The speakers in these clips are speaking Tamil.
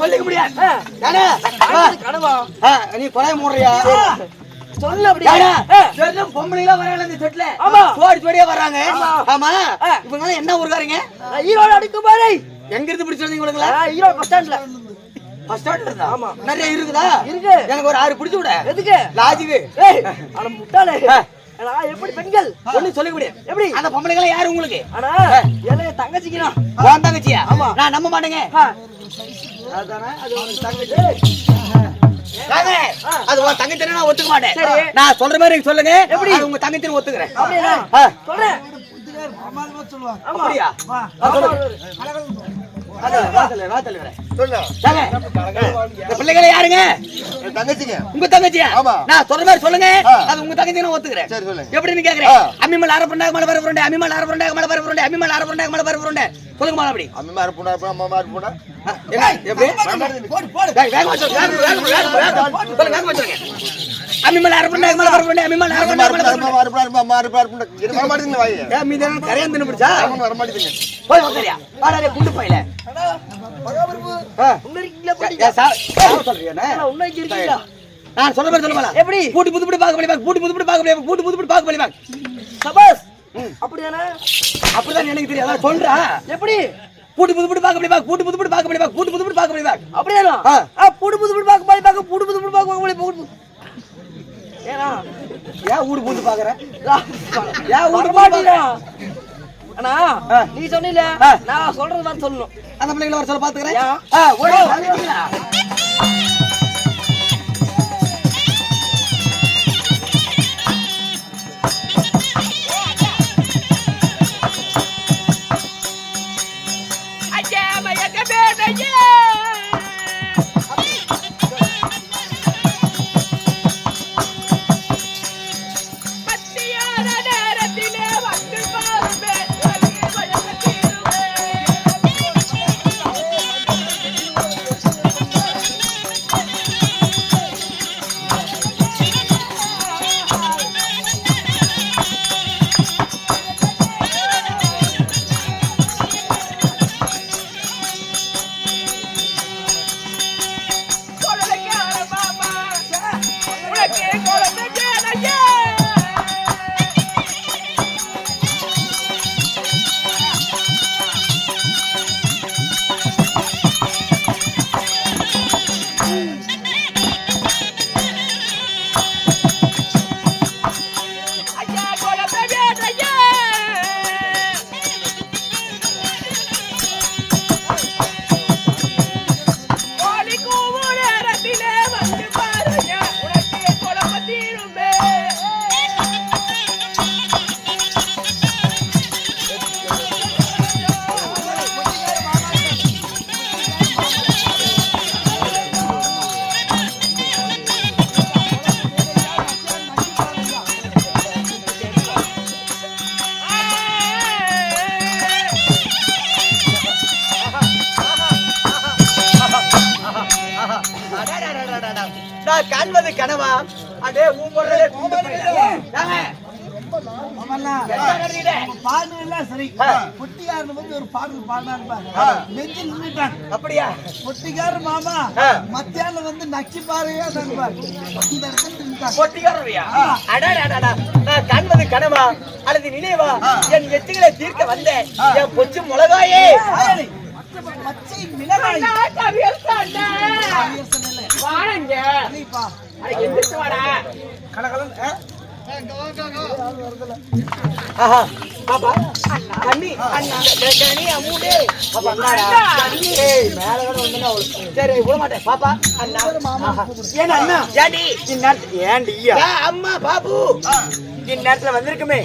சொல்லிக்க முடியாது. நீ கொலை மூடுறியா? சொல்லு அப்படி ஏடா, ஆ. வெறும் பொம்பளைங்களா வராங்க இந்த செட்ல. ஆமா. சோடி சோடியா வர்றாங்க. ஆமா. இவங்கெல்லாம் என்ன ஊருக்காரங்க? ஈரோடு அடுக்கு பாரு எங்க இருந்து பிடிச்சு வந்தீங்க இவனுங்களா? நான் ஈரோடு பஸ் ஸ்டாண்ட்ல பஸ் ஸ்டாண்ட்ல இருந்தா? ஆமா. நிறைய இருக்குதா? இருக்கு. எனக்கு ஒரு ஆறு பிடிச்சு விட. எதுக்கு லாஜிக்கு. அட முட்டாளே எப்படி பெண்கள் ஒண்ணும் சொல்லிக்க. எப்படி அந்த பொம்பளைங்கெல்லாம் யாரு உங்களுக்கு? ஆனா என்ன தங்கச்சிக்குனா உன் தங்கச்சியா? ஆமா. நான் நம்ப மாட்டேங்க. அதானே, அது உனக்கு தங்கச்சி. உன் நான் ஒத்துக்க மாட்டேன். சரி. நான் சொல்ற மாதிரி சொல்லுங்க. எப்படி? உங்க தங்கச்சின்னு ஒத்துக்கிறேன். சொல்றேன் அப்படியா? பிள்ளைகளை யாருங்க? தங்கச்சிங்க. உங்க தங்கச்சியா. நான் சொல்ற மாதிரி சொல்லுங்க. அது உங்க தங்கச்சி நான் ஒத்துக்கிறேன். சரி சொல்லுங்க. எப்படின்னு கேக்குறேன். அம்மிமல் அரை புரண்டாக மலை பரப்பு புரண்டை அம்மிமல் அரை புரண்டாக மலை பரப்பு புரண்டை அம்மிமல் அரை புரண்டாக மலை பரப்பு புரண்டை சொல்லுங்க மாலை அப்படி அம்மா இருப்பா அம்மா இருப்பா ஆ, என்ன, எப்படி வேகமா சொல்லு, வேகமா. சொல்லுங்க, வேகமா சொல்லுங்க. அம்மிமல் அரை புரண்டாக மலை பரப்பு புரண்டை அம்மிமல் அரை புரண்டாக மலை பரப்பு ஏ? ஆனா, உள்ள இங்க இருக்கீங்களா நான் மாதிரி சொல்லுமா எப்படி? பூட்டி புது புடி பாக்க முடியுமா? பூட்டி புது புடி பாக்க முடியுமா? பூட்டி புது புடி பாக்க முடியுமா? சபாஸ் அப்படிதானே அப்படிதான் எனக்கு தெரியும். அதான் சொல்றா. எப்படி? பூட்டி புது புடி பாக்க முடியுமா? பூட்டி புது புடி பாக்க முடியுமா? பூட்டி புது புடி பாக்க முடியுமா? அப்படியானா ஆ. ஆ புடு புது புடு பாக்க பாய் பாக்க புடு புது புடு பாக்க பாக்க புடு ஏனா ஊடு பூந்து பாக்குற யா ஏன் ஊடு மாட்டீங்க? அண்ணா. நீ சொன்னீல. நான் சொல்றது மாதிரி சொல்லணும். அந்த பிள்ளைங்களை வர சொல்ல பாத்துக்கிறேன். கனவா? அடே ஊம்பொருளே கூண்டு அப்படியா? பொட்டிக்காரர் மாமா. மத்தியானம் வந்து நக்கி பாருங்க காண்பது கனவா? அல்லது நினைவா? என் எச்சிகளை தீர்க்க வந்த என் பொச்சு மிளகாயே. பச்சை மிளகாய்? ஆஹா. பாப்பா அண்ணா. ஏன் அண்ணா ஏண்டி? இந்நேரத்து ஏண்டியா அம்மா பாபு. இந்நேரத்துல வந்திருக்குமே.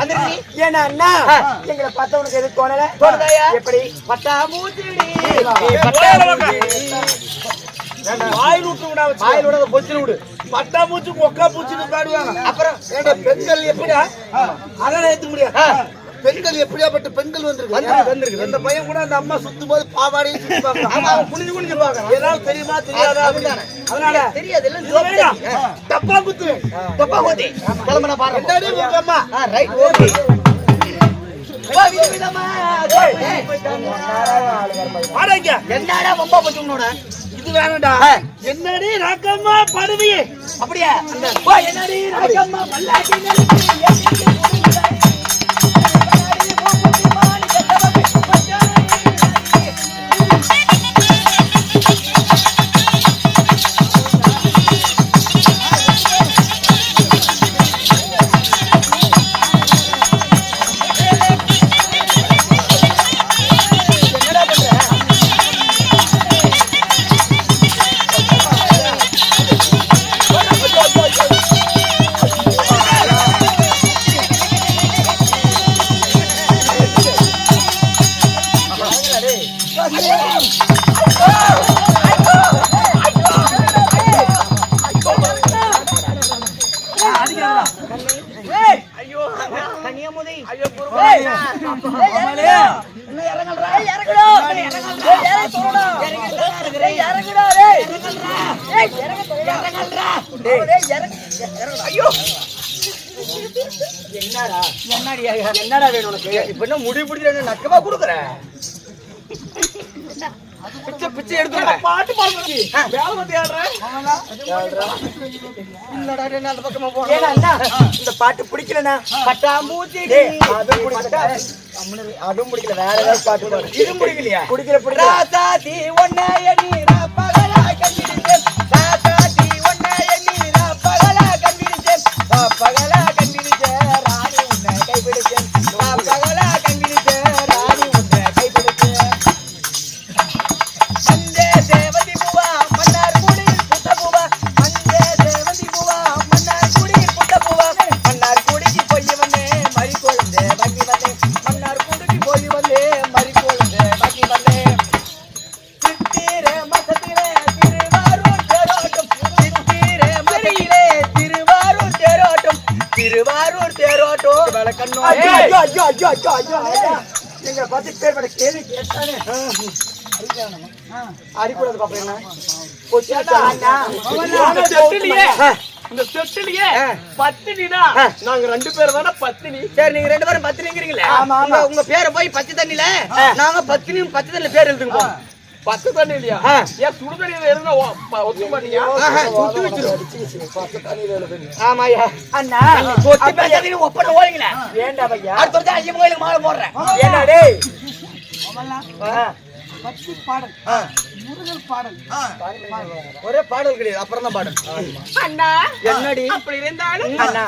ஏன்னா அண்ணா எங்களை பார்த்தா உனக்கு எது தோணல. தோணுதாயா எப்படி? பட்டா மூச்சுடி வாயில் விட்டு விடா வச்சு. வாயில் விடாத பொச்சில் விடு. பட்டா பூச்சி மொக்கா பூச்சின்னு பாடுவாங்க. அப்புறம் ஏண்டா, பெண்கள் எப்படியா அதெல்லாம் ஏத்துக்க முடியாது பெண்கள் எப்படியாப்பட்ட பெண்கள் வந்திருக்கு. இந்த பையன் கூட அந்த அம்மா சுத்தும் போது பாவாடையும் சுத்தி அவன் குனிஞ்சு குனிஞ்சு பார்க்கறான். ஏதாவது தெரியுமா தெரியாதா. அதனால தெரியாது? இல்ல தப்பா குத்து. தப்பா ஓட்டி கிளம்புன பாரு. என்னடி உங்க அம்மா? ரைட் ஓகே என்னடா ரொம்ப பச்சுனோட ஆ. என்னடி ராக்கம்மா படுவியே? அப்படியே? என்னடி ராக்கம்மா பல்லாட்டி ஐயோ. என்னடா? என்னடியா? என்னடா வேணும் உனக்கு? இப்ப என்ன முடிவு பிடிச்ச நக்கமா குடுக்குற? பிச்சை பிச்சை எடுத்து பாட்டு பாடுறது வேலை வந்து இந்த பாட்டு பிடிக்கலண்ணா. பட்டாம்பூச்சி அதுவும் பிடிக்கல. அதுவும் பிடிக்கல. வேற ஏதாவது பாட்டு பாடு. இது பிடிக்கலையா? பிடிக்கல பிடிக்கல. ஐயோ ஐயோ ஐயோ ஐயோ ஐயோ. ஐயோ எங்களை பார்த்து பேர் கேள்வி கேட்டானே அடிக்கூடாது பாப்பா என்ன? இந்த செட்டிலேயே. ஆ. நாங்க ரெண்டு பேர் தானே பத்தினி. சரி நீங்க ரெண்டு பேரும் பத்தினிங்கிறீங்களே. உங்க- பேரை போய் பச்சை தண்ணில நாங்க பத்தினியும் பச்சை தண்ணில பேர் எழுதுங்க பத்து தண்ணி இல்லையா ஆ. ஏன் சுடு தண்ணியில இருந்தா ஒத்துக்க மாட்டீங்க சுட்டு வச்சிரும். ஆமாய்யா. கொத்தி பேசாதீங்க, ஒப்பனை ஓடுங்களே. அடுத்த வருஷம் கோயிலுக்கு மாலை போடுறேன். ஏண்டா டேய்? ஆ. ஆ. ஒரே பாடல் கிடையாது அப்புறம் தான் பாடல். அண்ணா என்னடி? அப்படி இருந்தாலும் அண்ணா.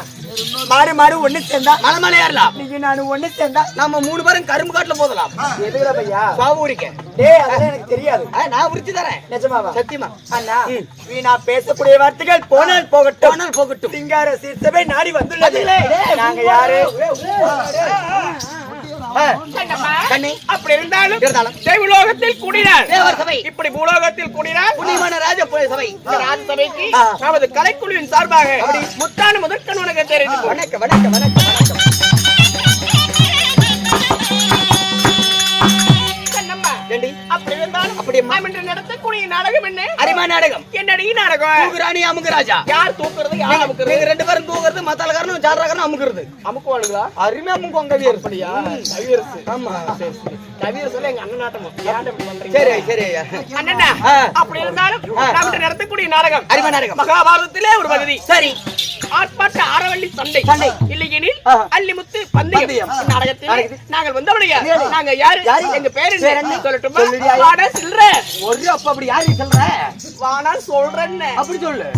மாடு மாடு ஒண்ணு சேர்ந்தா மலை மலை ஏறலாம் நீங்க நானு ஒண்ணு சேர்ந்தா நம்ம மூணு பேரும் கரும்பு காட்டுல போதலாம் எதுக்குடா பையா? பாவு உரிக்க. டேய் அதெல்லாம் எனக்கு தெரியாது. நான் உரிச்சு தரேன். நிஜமாவா? சத்தியமா. அண்ணா வீணா பேசக்கூடிய வார்த்தைகள் போனால் போகட்டும். போனால் போகட்டும். சிங்கார சீர்சபை நாடி வந்துள்ளது. நாங்க யாரு? அப்படி இருந்தாலும். தேவலோகத்தில் கூடினார். இப்படி பூலோகத்தில் கூடினார். புண்ணியமான ராஜ சபை ராஜசபைக்கு. நமது கலைக்குழுவின் சார்பாக முத்தான முதற்கண் உனக்கு தெரிவித்து வணக்கம் வணக்கம் வணக்கம். அப்படி இருந்தாலும் அப்படி நடத்தக்கூடிய நாடகம் என்ன? அரிமா நாடகம். என்னடி நாடகம்? தூக்குராணி அமுகராஜா யார் தூக்குறது? யார் நீங்க அமுக்குறது? ரெண்டு பேரும் தூக்குறது மத்தாலக்காரனும் ஜாலராக்காரனும் அமுக்குறது. அமுக்குவாளுங்களா? அருமையா அமுக்கும் கவியர் அப்படியா? கவியரசு. ஆமா. சரி சரி. கவியரசுல எங்க அண்ணன் நாட்டம்? ஏன் இப்படி பண்றீங்க? சரி சரி ஐயா. அண்ணனா ஆ. அப்படி இருந்தாலும் நடத்தக்கூடிய நாடகம். அரிமா நாடகம். மகாபாரதத்திலே ஒரு பகுதி. சரி. ஆர்ப்பாட்ட ஆரவள்ளி சண்டை சண்டை. இல்லையெனில் ஆ. அள்ளிமுத்து பந்தயம். நாடகத்தில். நாங்கள் வந்தவளையா யாரு? நாங்க யாரு? எங்க பேரு என்ன? சொல்லட்டுமா. வாடா சில்ற ஒரு அப்ப அப்படி யாரு சொல்ற வாடா சொல்றேன்னு அப்படி சொல்லு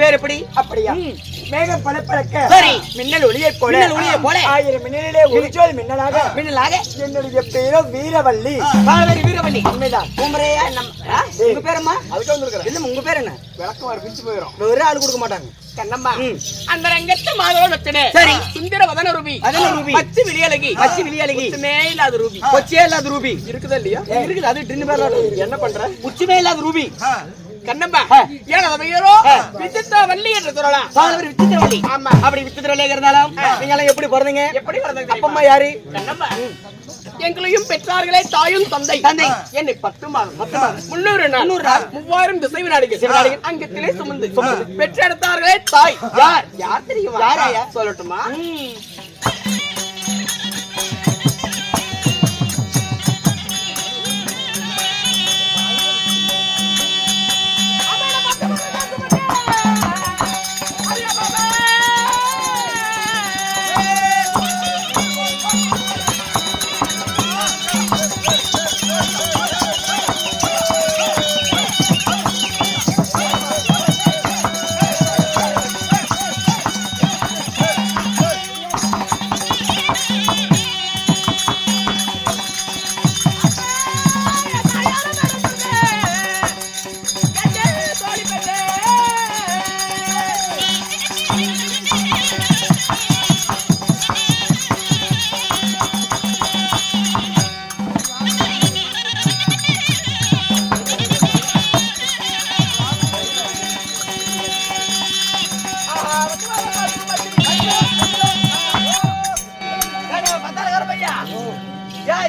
பேர் எப்படி? அப்படியா? மேகம் பளபளக்க. சரி. மின்னல் ஒளியை போல. மின்னல் ஒளியைப் போல. ஆயிரம் மின்னலிலே ஒளிச்சோல் மின்னலாக. மின்னலாக. என்னுடைய பேரோ வீரவல்லி. பாலவரி வீரவள்ளி உண்மைதான். உமரையா நம் ஆ? உங்க பேர் அம்மா? அதுக்கு வந்திருக்கிறேன். இல்ல உங்க பேர் என்ன? விளக்கம் வர பிச்சு போயிடும் ஒரு ஆள் கொடுக்க மாட்டாங்க. கண்ணம்மா. அந்த ரங்கத்து மாதவன் வச்சனே சரி. சுந்தர வதன ரூபி. வதன ரூபி. பச்சை விழியழகி பச்சை விழியழகி. உச்சுமே இல்லாத ரூபி. கொச்சியே இல்லாத ரூபி. இருக்குதா இல்லையா? இருக்குது அது டின்னு பேர் என்ன பண்ற? உச்சிமே இல்லாத ரூபி. பெயரோ விசித்திர வள்ளி என்று சொல்லலாம். பாலவரி விசித்திரவள்ளி ஆமா. அப்படி விசித்திரவள்ளியாக இருந்தாலும் நீங்க எல்லாம் எப்படி பிறந்தீங்க? எப்படி பிறந்தது அப்பம்மா யாரு? கண்ணம்மா. எங்களையும் பெற்றார்களே தாயும் தந்தை. தந்தை. என்னை பத்து மாதம் பத்து மாதம் முன்னூறு நாள். மூவாயிரம் திசை வினாடிகள் திசை வினாடிகள். அங்கத்திலே சுமந்து. பெற்றெடுத்தார்களே தாய். யார்? யார் தெரியுமா? யார்? ஐயா? சொல்லட்டுமா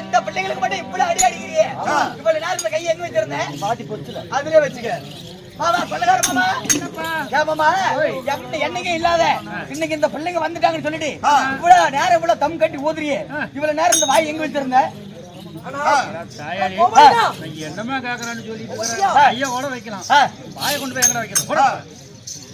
இந்த பிள்ளைங்களுக்கு மட்டும் இப்படி அடி அடிக்கிறியே இவ்வளவு இந்த கையை எங்க வச்சிருந்தேன் மாட்டி போச்சுல அதுலயே வச்சுக்க மாமா கொள்ளக்கார மாமா என்னைக்கு இல்லாத இன்னைக்கு இந்த பிள்ளைங்க வந்துட்டாங்கன்னு சொல்லிட்டு இவ்வளவு நேரம் இவ்வளவு தம் கட்டி ஊதுறியே இவ்வளவு நேரம் இந்த வாய் எங்க வச்சிருந்த என்னமா கேக்குறான்னு சொல்லிட்டு இருக்கிற. ஐயா ஓட வைக்கலாம். வாயை கொண்டு போய் எங்கடா வைக்கிறோம்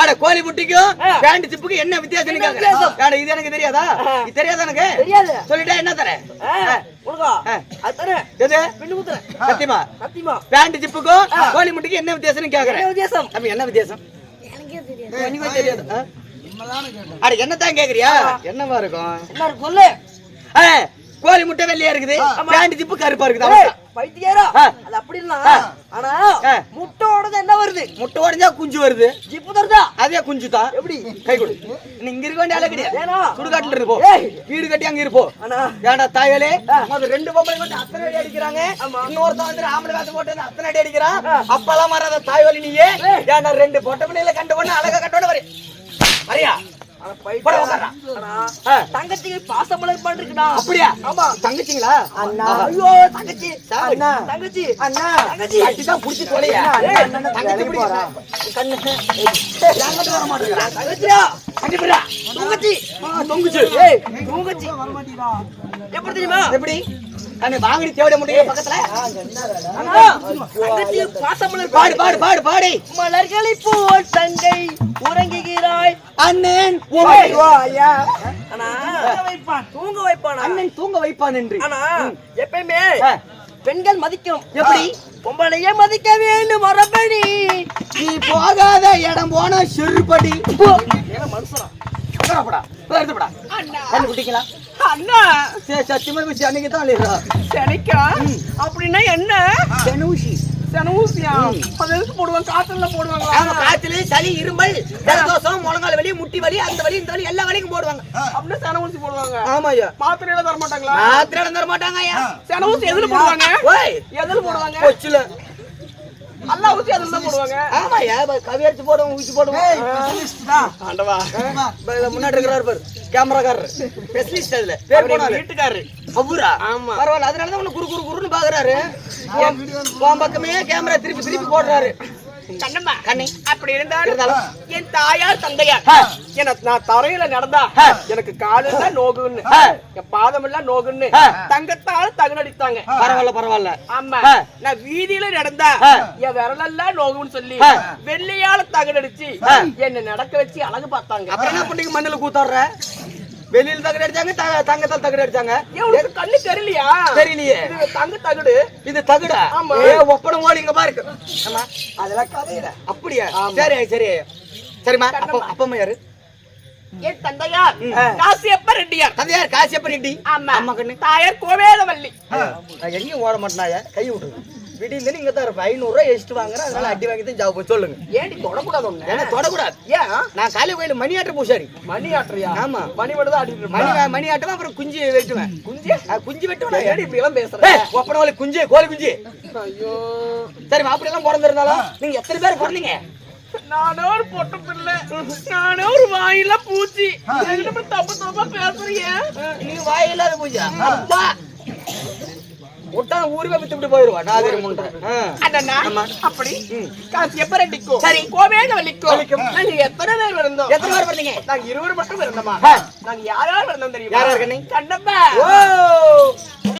அட கோழி முட்டைக்கும். பேண்ட் சிப்புக்கு என்ன வித்தியாசம் வித்தியாசம்? அட இது எனக்கு தெரியாதா. இது தெரியாதா எனக்கு தெரியாது. சொல்லிட்டா என்ன தர? ஆ, உனக்கா? ஆ. அது தானே எது? பின்னு குத்துறேன். சத்தியமா? சத்தியமா. பேண்ட் சிப்புக்கும் கோழி முட்டைக்கு என்ன வித்தியாசம்னு கேக்குறேன். என்ன வித்தியாசம்? என்ன வித்தியாசம்? எனக்கே தெரியாது? அட என்னத்தான் கேக்குறியா? என்னவா இருக்கும்? கோழி முட்டை வெள்ளையா இருக்குது. பேண்ட் சிப்பு கருப்பா இருக்குது. பைத்தியாரா. அது அப்படி இல்ல. ஆனா. முட்டை என்ன வருது? முட்டை உடைஞ்சா குஞ்சு வருது. ஜிப்பு தருதா? அதே குஞ்சு தான். எப்படி? கை கொடு. நீ இங்க இருக்க வேண்டிய கிடையாது சுடுகாட்டுல இருப்போம். வீடு கட்டி அங்க இருப்போம் ஆனா ஏன்டா தாயலே முதல்ல ரெண்டு பொம்பளை வந்து அத்தனை அடி அடிக்கிறாங்க. இன்னொருத்தன் வந்து ஆம்பளை காத்து போட்டு வந்து அத்தனை அடி அடிக்கிறான். அப்பெல்லாம் வராத தாய்வலி நீயே. ஏன்டா ரெண்டு பொட்டை பிள்ளைல கண்டு ஒண்ணு அழகா கட்டோட வரி. வரியா? தங்கச்சிக்கு பாசமலர் அப்படியா? ஆமா. தங்கச்சிங்களா? அண்ணா. ஐயோ தங்கச்சி. அண்ணா தங்கச்சி. அண்ணா. தங்கச்சி. கட்டிதான் புடிச்சு தொலையா? தங்கச்சி கண்ணு. வர மாட்டேங்கிறா? தங்கச்சியா? கட்டி போடா தங்கச்சி. தொங்குச்சு. ஏய். தங்கச்சி. எப்படி தெரியுமா எப்படி? கண்ணு வாங்கடி தேவைய முடியும் பக்கத்துல. அண்ணா பாசமலர் பாடு பாடு பாடு. பாடி மலர்களை போல் தங்கை உறங்குகிறாய் அண்ணன் அண்ணா தூங்க வைப்பான் அண்ணன் தூங்க வைப்பான் என்று. ஆனா எப்பயுமே. பெண்கள் மதிக்கணும். எப்படி? பொம்பளையே மதிக்க வேண்டும் மரபடி நீ போகாத இடம் போனா செருப்படி. மனுஷனா. கண்ணு குட்டிங்களா அண்ணா சே சத்தியமா வச்சு அன்னைக்கு தான் இல்லையா செனைக்கா அப்படின்னா என்ன செனூசி சென ஊசியா அது எதுக்கு போடுவாங்க காத்துல போடுவாங்களா ஆமா காய்ச்சல் சளி இருமல் ஜலதோஷம் முழங்கால் வலி முட்டி வலி அந்த வலி இந்த வலி எல்லா வலிக்கும் போடுவாங்க அப்படின்னா சென ஊசி போடுவாங்க ஆமா ஐயா மாத்திரையில தர மாட்டாங்களா மாத்திரை தர மாட்டாங்க ஐயா சென ஊசி எதுல போடுவாங்க ஓய் எதுல போடுவாங்க கொச்சுல எல்லா ஊசி அதுல தான் போடுவாங்க. ஆமா ஐயா கவியடிச்சு போடுவோம் ஊசி போடுவோம். ஆண்டவா. இதுல முன்னாடி இருக்கிறாரு பாரு கேமராக்காரர். ஸ்பெஷலிஸ்ட் அதுல. பேர் போனாரு வீட்டுக்காரரு அவரா ஆமா. பரவாயில்ல அதனால தான் உன்னை குறு குறு குறுன்னு பாக்குறாரு. உன் பக்கமே கேமரா திருப்பி திருப்பி போடுறாரு. கண்ணம்மா கண்ணி. அப்படி இருந்தாலும். என் தாயார் தந்தையார். எனக்கு நான் தரையில நடந்தா. எனக்கு காலு எல்லாம் நோகுன்னு. என் பாதம் எல்லாம் நோகுன்னு. தங்கத்தால தகுனடித்தாங்க பரவாயில்ல பரவாயில்ல ஆமா. நான் வீதியில நடந்தா. என் விரலெல்லாம் நோகுன்னு சொல்லி. வெள்ளையால தகுனடிச்சு. என்ன நடக்க வச்சு அழகு பார்த்தாங்க அப்புறம் என்ன பண்ணீங்க மண்ணுல கூத்தாடுற வெளியில தகடு அடிச்சாங்க தங்கத்தால் தகடு அடிச்சாங்க. கண்ணு தெரியலையா? தெரியலையே. இது தங்க தகுடு. இது தகுடா? ஆமா. ஏ ஒப்படம் ஓடி இங்க ஆமா அதெல்லாம் கதையில. அப்படியா? சரி சரி. சரிம்மா அப்பா அப்பா யாரு? என் தந்தையார். காசியப்ப ரெட்டியார். தந்தையார் காசியப்ப ரெட்டி. ஆமா. அம்மா கண்ணு. தாயார் கோவேதவல்லி எங்கேயும் ஓட மாட்டேனாயா கை விட்டுரு விடிந்து இங்க தான் இருப்பேன் ஐநூறு ரூபாய் எச்சிட்டு வாங்குறேன். அதனால அடி வாங்கி தான் ஜாப் சொல்லுங்க. ஏண்டி தொடக்கூடாது ஒண்ணு ஏன்னா தொடக்கூடாது? ஏன்? நான் காலை கோயில் மணி ஆட்ட பூசாரி. மணி ஆட்டுறியா ஆமா. மணி மட்டும் தான் ஆட்டிட்டு மணி. மணி ஆட்டுவேன் அப்புறம் குஞ்சு வெட்டுவேன். குஞ்சு? குஞ்சு வெட்டுவேன். ஏடி இப்படி எல்லாம் பேசுறேன் ஏய், ஒப்பனை கோழி குஞ்சு கோழி குஞ்சு. ஐயோ. சரி மாப்பிள்ளை எல்லாம் பிறந்திருந்தாலும் நீங்க எத்தனை பேர் பிறந்தீங்க? நானே ஒரு பொட்டு பிள்ளை. நானே ஒரு வாயில பூச்சி. தப்பு தப்பா பேசுறீங்க நீங்க வாயில்லாத பூஜா. அப்பா. விட்டா ஊருவே வித்து விட்டு போயிருவா அண்ணா ஆமா. அப்படி? காசு எப்ப ரெண்டிக்கும் சரி. கோவேத வலிக்கும். நாங்க எத்தனை பேர் இருந்தோம் எத்தனை பேர் பிறந்தீங்க நாங்க இருவர் மட்டும் இருந்தோமா. நாங்க யார் யார் இருந்தோம் தெரியுமா? யார் யார் கண்ணே? கண்ணப்பா. ஓ.